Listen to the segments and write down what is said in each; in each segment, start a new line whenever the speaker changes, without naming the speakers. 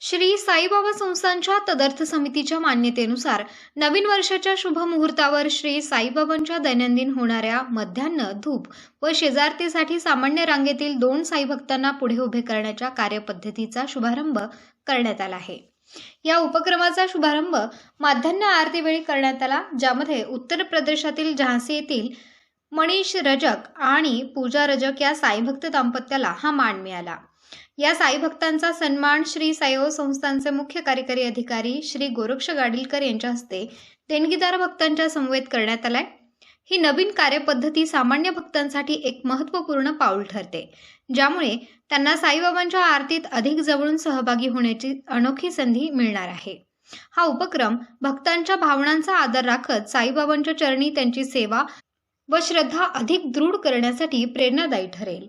श्री साईबाबा संस्थांच्या तदर्थ समितीच्या मान्यतेनुसार नवीन वर्षाच्या शुभमुहूर्तावर श्री साईबाबांच्या दैनंदिन होणाऱ्या मध्यान्ह धूप व शेजारतीसाठी सामान्य रांगेतील दोन साई भक्तांना पुढे उभे करण्याच्या कार्यपद्धतीचा शुभारंभ करण्यात आला आहे. या उपक्रमाचा शुभारंभ माध्यान्ह आरतीवेळी करण्यात आला ज्यामध्ये उत्तर प्रदेशातील झांसी येथील मनीष रजक आणि पूजा रजक या साईभक्त दाम्पत्याला हा मान मिळाला. या साई भक्तांचा सन्मान श्री साईबाबा संस्थांचे मुख्य कार्यकारी अधिकारी श्री गोरक्ष गाडीलकर यांच्या हस्ते देणगीदार भक्तांच्या समवेत करण्यात आलाय. ही नवीन कार्यपद्धती सामान्य भक्तांसाठी एक महत्त्वपूर्ण पाऊल ठरते ज्यामुळे त्यांना साईबाबांच्या आरतीत अधिक जवळून सहभागी होण्याची अनोखी संधी मिळणार आहे. हा उपक्रम भक्तांच्या भावनांचा आदर राखत साईबाबांच्या चरणी त्यांची सेवा व श्रद्धा अधिक दृढ करण्यासाठी प्रेरणादायी ठरेल.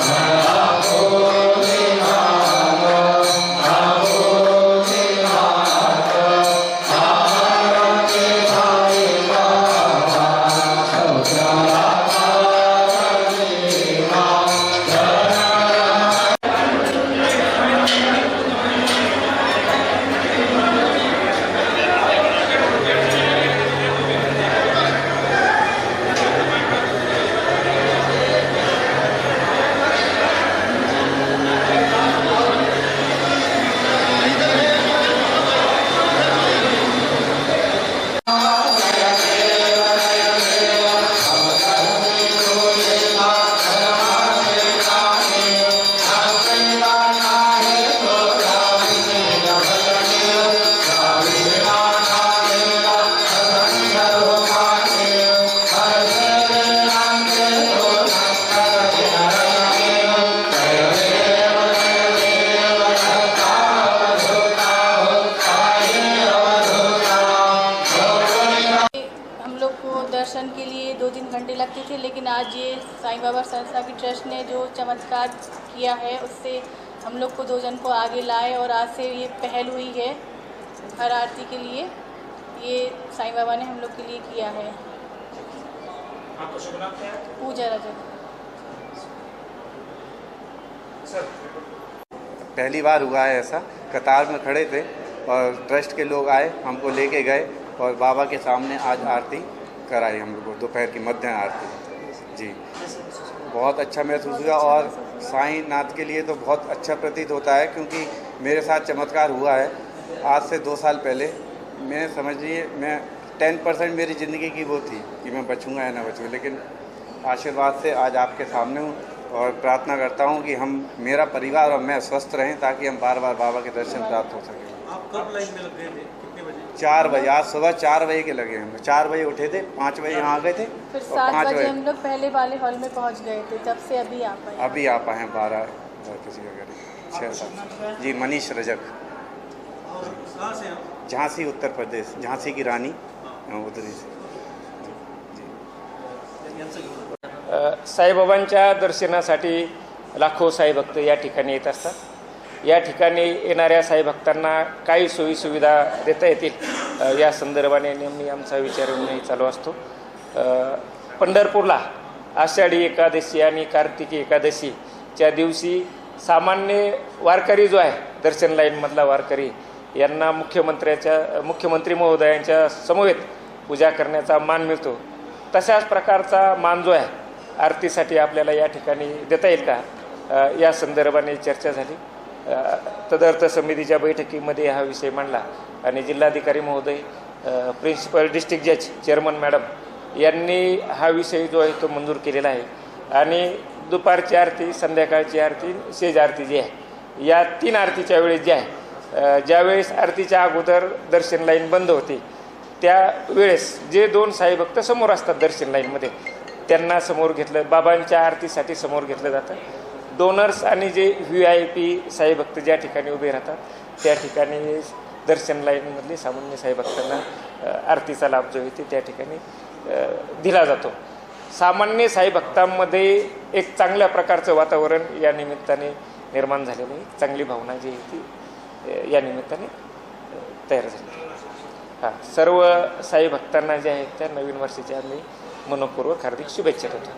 Amen. लोग को दर्शन के लिए दो तीन घंटे लगते थे लेकिन आज ये साईं बाबा संस्था की ट्रस्ट ने जो चमत्कार किया है उससे हम लोग को दो जन को आगे लाए और आज से ये पहल हुई है हर आरती के लिए। ये साईं बाबा ने हम लोग के लिए किया है।
आपका शुभ नाम क्या है?
पूजा रजक
सर।
पहली बार हुआ है ऐसा। कतार में खड़े थे और ट्रस्ट के लोग आए हमको लेके गए। और बाबा के सामने आज आरती कराई हम लोग को, दोपहर की मध्याह्न आरती। जी। बहुत अच्छा महसूस हुआ और साईं नाथ के लिए तो बहुत अच्छा प्रतीत होता है क्योंकि मेरे साथ चमत्कार हुआ है। आज से दो साल पहले, मैं समझिए, मैं टेन परसेंट मेरी ज़िंदगी की वो थी कि मैं बचूँगा या ना बचूँ लेकिन आशीर्वाद से आज आपके सामने हूँ और प्रार्थना करता हूँ कि हम, मेरा परिवार और मैं स्वस्थ रहें ताकि हम बार बार बाबा के दर्शन प्राप्त हो सकें।
आप कब लाइन में लग गए थे?
चार बजे आज सुबह चार बजे के लगे हम चार बजे उठे थे पाँच बजे यहाँ आ गए थे
फिर सात बजे हम लोग पहले वाले हॉल में पहुँच गए थे तब से अभी आ पाए
अभी आप आए हैं बारह किसी का करीब छः सात जी मनीष रजक।
और कहाँ से आप
झांसी उत्तर प्रदेश। झांसी की रानी। से।
यांचं घेऊन
अ, साईबाबांच्या दर्शनासाठी लाखो साईभक्त या ठिकाणी येत असतात. या ठिकाणी येणाऱ्या साईभक्तांना काही सोयीसुविधा देता येतील. या संदर्भाने नेहमी आमचा विचार विनिमय चालू असतो. पंढरपूरला आषाढी एकादशी आणि कार्तिकी एकादशीच्या दिवशी सामान्य वारकरी जो आहे दर्शन लाईनमधला वारकरी यांना मुख्यमंत्र्याच्या मुख्यमंत्री महोदयांच्या समवेत पूजा करण्याचा मान मिळतो. तशाच प्रकारचा मान जो आहे आरतीसाठी आपल्याला या ठिकाणी देता येईल का? या संदर्भाने चर्चा झाली. तदर्थ समितीच्या बैठकीमध्ये हा विषय मांडला. आणि जिल्हाधिकारी महोदय प्रिन्सिपल डिस्ट्रिक्ट जज चेअरमन मॅडम यांनी हा विषय जो आहे तो मंजूर केलेला आहे. आणि दुपारची आरती संध्याकाळची आरती शेज आरती जी आहे या तीन आरतीच्या वेळेस जी आहे ज्यावेळेस आरतीच्या अगोदर दर्शन लाईन बंद होते त्यावेळेस जे दोन साईभक्त समोर असतात दर्शन लाईनमध्ये त्यांना समोर घेतलं बाबांच्या आरतीसाठी समोर घेतलं जातं. डोनर्स आणि जे व्ही आय पी साईभक्त ज्या ठिकाणी उभे राहतात त्या ठिकाणी दर्शन लाईनमधले सामान्य साईभक्तांना आरतीचा लाभ जो आहे ते त्या ठिकाणी दिला जातो. सामान्य साई भक्तांमध्ये एक चांगल्या प्रकारचं वातावरण या निमित्ताने निर्माण झालेलं आहे. चांगली भावना जी आहे ती या निमित्ताने तयार झाली. हां सर्व साई भक्तांना जे आहेत त्या नवीन वर्षाच्या आम्ही मनपूर्वक हार्दिक शुभेच्छा देतो.